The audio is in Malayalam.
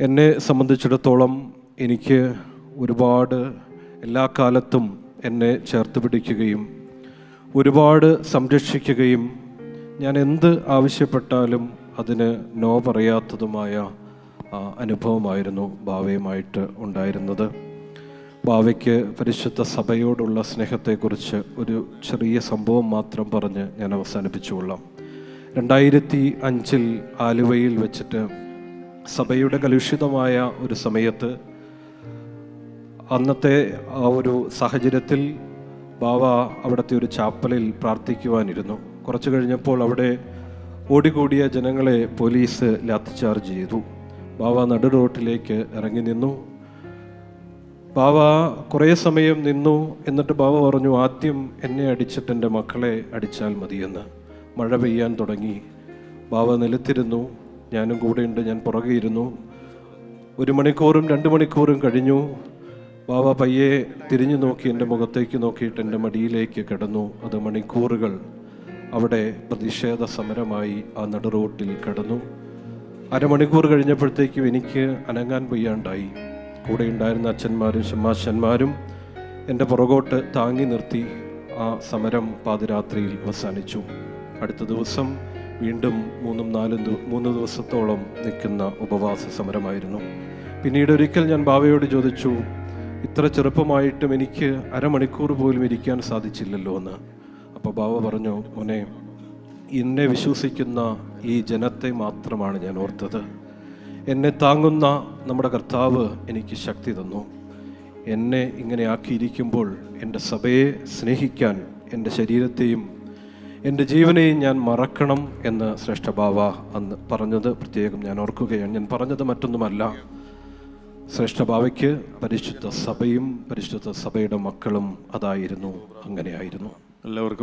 എന്നെ സംബന്ധിച്ചിടത്തോളം എനിക്ക് ഒരുപാട് എല്ലാ കാലത്തും എന്നെ ചേർത്ത് പിടിക്കുകയും ഒരുപാട് സംരക്ഷിക്കുകയും ഞാൻ എന്ത് ആവശ്യപ്പെട്ടാലും അതിന് നോ പറയാത്തതുമായ അനുഭവമായിരുന്നു ഭാവയുമായിട്ട് ഉണ്ടായിരുന്നത്. ഭാവയ്ക്ക് പരിശുദ്ധ സഭയോടുള്ള സ്നേഹത്തെക്കുറിച്ച് ഒരു ചെറിയ സംഭവം മാത്രം പറഞ്ഞ് ഞാൻ അവസാനിപ്പിച്ചുകൊള്ളാം. രണ്ടായിരത്തി അഞ്ചിൽ ആലുവയിൽ വെച്ചിട്ട് സഭയുടെ കലുഷിതമായ ഒരു സമയത്ത് അന്നത്തെ ആ ഒരു സാഹചര്യത്തിൽ ബാവ അവിടുത്തെ ഒരു ചാപ്പലിൽ പ്രാർത്ഥിക്കുവാനിരുന്നു. കുറച്ച് കഴിഞ്ഞപ്പോൾ അവിടെ ഓടിക്കൂടിയ ജനങ്ങളെ പോലീസ് ലാത്തി ചാർജ് ചെയ്തു. ബാവ നടു റോട്ടിലേക്ക് ഇറങ്ങി നിന്നു. ബാവ കുറേ സമയം നിന്നു. എന്നിട്ട് ബാവ പറഞ്ഞു ആദ്യം എന്നെ അടിച്ചിട്ട് എന്റെ മക്കളെ അടിച്ചാൽ മതിയെന്ന്. മഴ പെയ്യാൻ തുടങ്ങി. ബാവ നിലത്തിരുന്നു. ഞാനും കൂടെയുണ്ട് ഞാൻ പുറകെ ഇരുന്നു. ഒരു മണിക്കൂറും രണ്ട് മണിക്കൂറും കഴിഞ്ഞു. ബാബ പയ്യെ തിരിഞ്ഞു നോക്കി എന്റെ മുഖത്തേക്ക് നോക്കിയിട്ട് എന്റെ മടിയിലേക്ക് കിടന്നു. അത് മണിക്കൂറുകൾ അവിടെ പ്രതിഷേധ സമരമായി ആ നടുറോട്ടിൽ കിടന്നു. അരമണിക്കൂർ കഴിഞ്ഞപ്പോഴത്തേക്കും എനിക്ക് അനങ്ങാൻ വയ്യാണ്ടായി. കൂടെ ഉണ്ടായിരുന്ന അച്ഛന്മാരും ശമാശന്മാരും എന്റെ പുറകോട്ട് താങ്ങി നിർത്തി ആ സമരം പാതിരാത്രിയിൽ അവസാനിച്ചു. അടുത്ത ദിവസം വീണ്ടും മൂന്നും നാലും മൂന്ന് ദിവസത്തോളം നിൽക്കുന്ന ഉപവാസ സമരമായിരുന്നു. പിന്നീട് ഒരിക്കൽ ഞാൻ ബാവയോട് ചോദിച്ചു ഇത്ര ചെറുപ്പമായിട്ടും എനിക്ക് അരമണിക്കൂർ പോലും ഇരിക്കാൻ സാധിച്ചില്ലല്ലോ എന്ന്. അപ്പോൾ ബാവ പറഞ്ഞു മോനെ എന്നെ വിശ്വസിക്കുന്ന ഈ ജനത്തെ മാത്രമാണ് ഞാൻ ഓർത്തത്. എന്നെ താങ്ങുന്ന നമ്മുടെ കർത്താവ് എനിക്ക് ശക്തി തന്നു. എന്നെ ഇങ്ങനെ ആക്കിയിരിക്കുമ്പോൾ എന്റെ സഭയെ സ്നേഹിക്കാൻ എന്റെ ശരീരത്തെയും എന്റെ ജീവനെയും ഞാൻ മറക്കണം എന്ന് ശ്രേഷ്ഠ ബാബ അന്ന് പറഞ്ഞത് പ്രത്യേകം ഞാൻ ഓർക്കുകയാണ്. ഞാൻ പറഞ്ഞത് മറ്റൊന്നുമല്ല. ശ്രേഷ്ഠ ബാബയ്ക്ക് പരിശുദ്ധ സഭയും പരിശുദ്ധ സഭയുടെ മക്കളും അതായിരുന്നു. അങ്ങനെയായിരുന്നു. എല്ലാവർക്കും